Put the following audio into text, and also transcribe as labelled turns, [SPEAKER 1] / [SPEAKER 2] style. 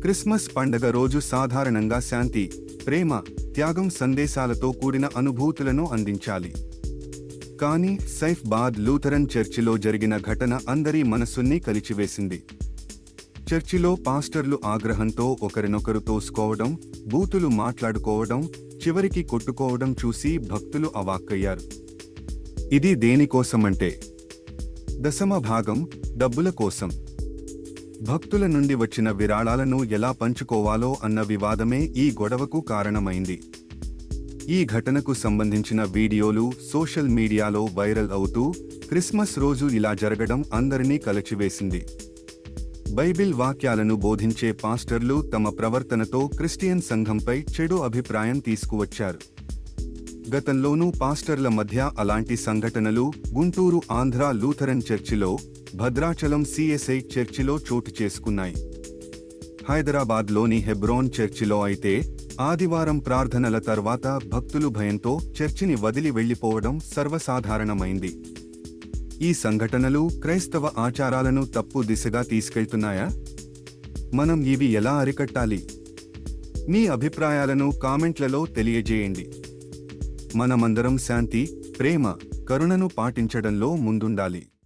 [SPEAKER 1] Christmas పండగ రోజు సాధారణంగా శాంతి ప్రేమ త్యాగం సందేశాలతో కూడిన అనుభూతులను అందించాలి. కానీ సైఫ్ బాద్ లూథరన్ చర్చిలో జరిగిన ఘటన అందరి మనస్సుల్ని కలిచివేసింది. చర్చిలో పాస్టర్లు ఆగ్రహంతో ఒకరినొకరు తోసుకోవడం బూతులు మాట్లాడుకోవడం చివరికి కొట్టుకోవడం చూసి భక్తులు అవాక్కయ్యారు. ఇది దేనికోసమంటే దశమ భాగం డబ్బుల కోసం. భక్తుల నుండి వచ్చిన విరాళాలను ఎలా పంచుకోవాలో అన్న వివాదమే ఈ గొడవకు కారణమైంది. ఈ ఘటనకు సంబంధించిన వీడియోలు సోషల్ మీడియాలో వైరల్ అవుతూ క్రిస్మస్ రోజు ఇలా జరగడం అందరినీ కలచివేసింది. బైబిల్ వాక్యాలను బోధించే పాస్టర్లు తమ ప్రవర్తనతో క్రిస్టియన్ సంఘంపై చెడు అభిప్రాయం తీసుకువచ్చారు. గతంలోనూ పాస్టర్ల మధ్య అలాంటి సంఘటనలు గుంటూరు ఆంధ్ర లూథరన్ చర్చిలో భద్రాచలం సిఎస్ఐ చర్చిలో చోటు చేసుకున్నాయి. హైదరాబాద్లోని హెబ్రోన్ చర్చిలో అయితే ఆదివారం ప్రార్థనల తర్వాత భక్తులు భయంతో చర్చిని వదిలి వెళ్ళిపోవడం సర్వసాధారణమైంది. ఈ సంఘటనలు క్రైస్తవ ఆచారాలను తప్పు దిశగా తీసుకెళ్తున్నాయా? మనం ఇవి ఎలా అరికట్టాలి? మీ అభిప్రాయాలను కామెంట్లలో తెలియజేయండి. మనమందరం శాంతి ప్రేమ కరుణను పాటించడంలో ముందుండాలి.